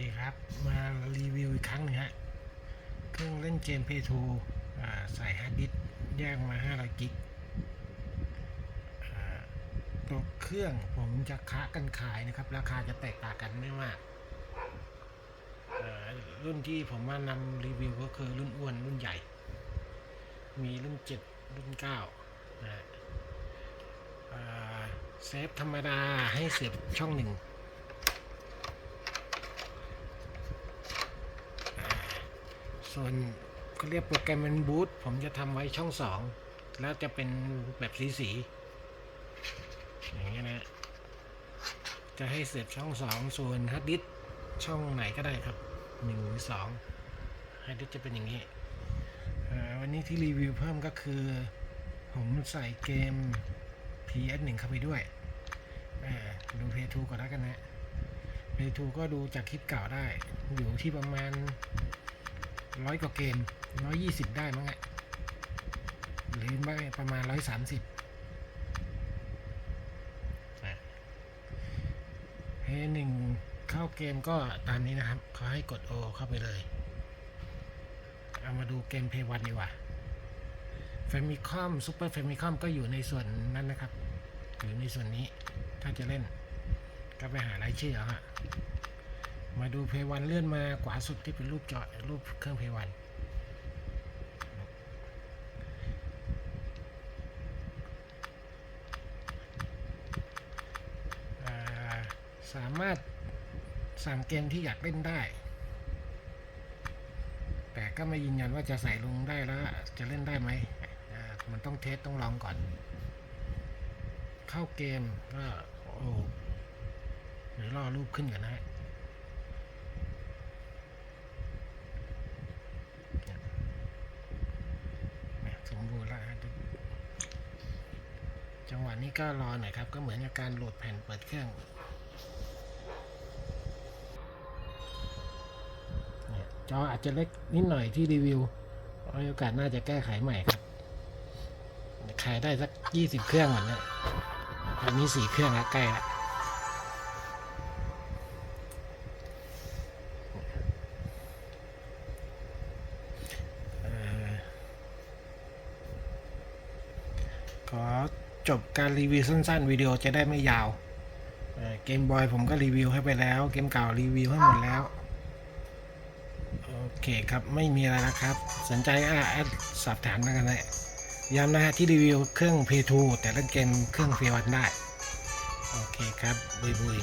ดีครับ มารีวิวอีกครั้งหนึงฮะ เครื่องเล่นเกม p 2อ่าใส่ฮาร์ดดิสก์แยกมา500กิกตัวเครื่องผมจะค้ากันขายนะครับ ราคาจะแตกต่างกันไม่มากรุ่นที่ผมมานำรีวิวก็คือรุ่นอ้วนรุ่นใหญ่ มีรุ่น 7 รุ่น9นะฮะอ่าเซฟธรรมดาให้เสียบช่องหนึ่ง ส่วนเขาเรียกโปรแกรมเป็นบูตผมจะทำไว้ช่องสองแล้วจะเป็นแบบสีสีอย่างเงี้ยนะจะให้เสียบช่องสองส่วนฮาร์ดดิสช่องไหนก็ได้ครับหนึ่งหรือสองฮาร์ดดิสจะเป็นอย่างนี้วันนี้ที่รีวิวเพิ่มก็คือ ผมใส่เกม PS1 เข้าไปด้วยดู PS2 ก่อนแล้วกันนะ PS2 ก็ดูจากคลิปเก่าได้ อยู่ที่ประมาณ ร้อยกว่าเกมร้อยยี่สิบได้มั้งอะหรือไม่ประมาณร้อยสามสิบเฮหนึ่งเข้าเกมก็ตามนี้นะครับเขาให้กดโอเข้าไปเลย เอามาดูเกมเพย์วันดีกว่าแฟมิคอมซูเปอร์แฟมิคอมก็อยู่ในส่วนนั้นนะครับ อยู่ในส่วนนี้ถ้าจะเล่นก็ไปหารายชื่อเอาฮะ มาดูเพย์วันเลื่อนมาขวาสุดที่เป็นรูปจอรูปเครื่องเพย์วันสามารถสั่งเกมที่อยากเล่นได้ แต่ก็ไม่ยืนยันว่าจะใส่ลงได้แล้ว จะเล่นได้ไหมมันต้องเทสต้องลองก่อน เข้าเกมก็โอ้เดี๋ยวรอรูปขึ้นก่อนนะฮะ เนี่ยสมบูรณ์แล้วฮะ จังหวะนี้ก็รอหน่อยครับ ก็เหมือนกับการโหลดแผ่นเปิดเครื่องเนี่ยจออาจจะเล็กนิดหน่อยที่รีวิวโอกาสน่าจะแก้ไขใหม่ครับ ขายได้สักยี่สิบเครื่องก่อนนี่ยอันนี้สี่เครื่องแล้วใกล้ละขอ จบการรีวิวสั้นๆวิดีโอจะได้ไม่ยาวเกมบอยผมก็รีวิวให้ไปแล้ว เกมเก่ารีวิวให้หมดแล้ว โอเคครับไม่มีอะไรนะครับ สนใจอะแอดสอบถามกันเลยย้ำนะฮะที่รีวิวเครื่อง P2 แต่เล่นเกมเครื่อง P1 ได้ โอเคครับบุยบุย